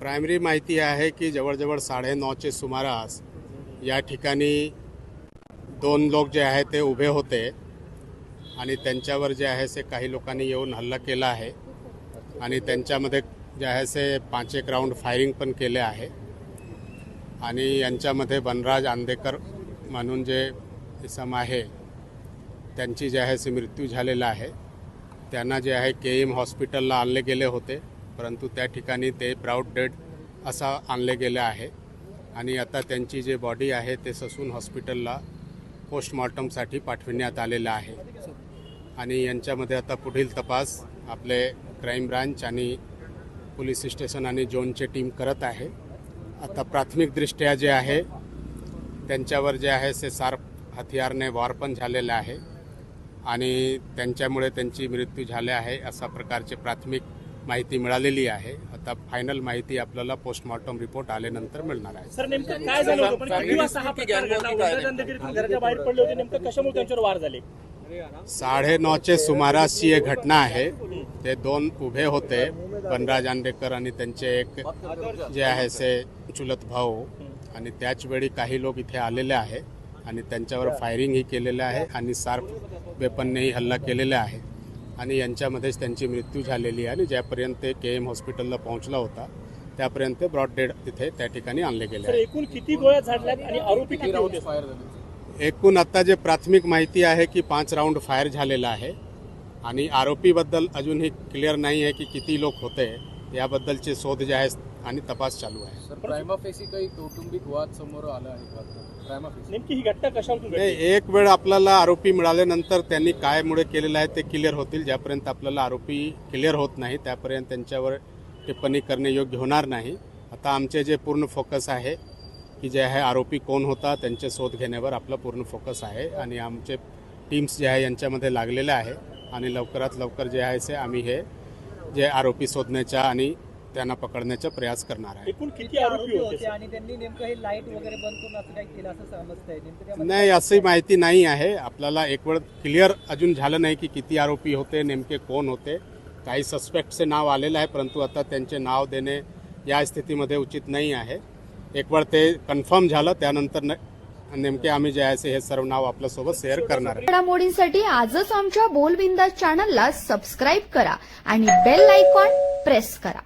Primary माहिती आहे की जवळजवळ साडेनऊचे सुमारास या ठिकाणी दोन लोक जे आहे ते उभे होते आणि त्यांच्यावर जे आहे ते काही लोकांनी येऊन हल्ला केला आहे. आणि त्यांच्यामध्ये जे आहे ते पाच एक राऊंड फायरिंग पण केले आहे. आणि यांच्यामध्ये बनराज आंदेकर म्हणून जे इसम आहे त्यांची जे आहे ते मृत्यू झालेला आहे. त्यांना जे आहे के एम हॉस्पिटलला आणले गेले होते. परंतु त्या ठिकाणी ते प्राऊड डेड असा आणले गेले आहे. आणि आता त्यांची जे बॉडी आहे ते ससून हॉस्पिटलला पोस्टमॉर्टमसाठी पाठविण्यात आलेलं आहे. आणि यांच्यामध्ये आता पुढील तपास आपले क्राईम ब्रांच आणि पोलीस स्टेशन आणि झोनचे टीम करत आहे. आता प्राथमिकदृष्ट्या जे आहे त्यांच्यावर जे आहे ते सार्प हथियारने वार पण झालेलं आहे. आणि त्यांच्यामुळे त्यांची मृत्यू झाले आहे अशा प्रकारचे प्राथमिक माहिती मिळालेली आहे. आता फायनल माहिती आपल्याला पोस्टमॉर्टम रिपोर्ट आल्यानंतर मिळणार आहे. सर नेमकं काय झालं होतं? पण किती वाजता हा प्रकार घडला? उल्हासनगरीतून घराच्या बाहेर पडले होते. नेमकं कशामुळे त्यांच्यावर वार झाले? साडेनऊचे सुमारासची एक घटना आहे. ते दोन उभे होते. बनराज आंडेकर आणि त्यांचे एक जे आहे ते चुलत भाऊ. आणि त्याच वेळी काही लोक इथे आलेले आहे. आणि त्यांच्यावर फायरिंगही केलेलं आहे. आणि सार्प वेपननेही हल्ला केलेला आहे. आणि यांच्यामध्येच त्यांची मृत्यू झालेली आहे आणि ज्यापर्यंत ते के एम हॉस्पिटलला पोहोचला होता त्यापर्यंत ब्रॉड डेड तिथे त्या ठिकाणी आणले गेले एकूण किती गोळ्या झाडल्यात आणि आरोपी किती होते? एकूण आता जे प्राथमिक माहिती आहे की पाच राऊंड फायर झालेला आहे आणि आरोपीबद्दल अजूनही क्लिअर नाही आहे की किती लोक होते याबद्दलचे शोध जे आहे आणि तपास चालू आहे. प्रायमाफेसी काही कौटुंबिक वाद समोर आला आहे का? प्रायमाफेसी नेमकी ही घटना कशावरून नाही घडली एक वेळ आपल्याला आरोपी मिळाल्यानंतर त्यांनी काय मुळे केलेलं आहे ते क्लिअर होतील. ज्यापर्यंत आपल्याला आरोपी क्लिअर होत नाही त्यापर्यंत त्यांच्यावर टिप्पणी करणे योग्य होणार नाही. आता आमचे जे पूर्ण फोकस आहे की जे आहे आरोपी कोण होता त्यांचे शोध घेण्यावर आपला पूर्ण फोकस आहे. आणि आमचे टीम्स जे आहे यांच्यामध्ये लागलेले आहे. आणि लवकरात लवकर जे आहे ते आम्ही हे जे आरोपी शोधण्याचा आणि त्यांना पकडण्याचा प्रयास करणार आहे. एकूण किती आरोपी होते होते आणि त्यांनी नेमकं हे लाइट वगैरे बंद करून असं काही केलं असं समजतंय. नेमकं त्यामध्ये नाही अशी माहिती नाही आहे. आपल्याला एक वेळ क्लिअर अजून झालं नाही की किती आरोपी होते नेमके कोण होते. काही सस्पेक्टचे नाव आलेलं आहे परंतु आता त्यांचे नाव देणे या स्थितीमध्ये उचित नाही आहे. एक वेळ ते कन्फर्म झालं त्यानंतर न- नेमके आम्ही जे आहे हे सर्व नाव आपल्यासोबत शेअर करणार आहे. घडामोडींसाठी आजच आमच्या बोलबिंदास चॅनलला सबस्क्राईब करा आणि बेल आयकॉन प्रेस करा.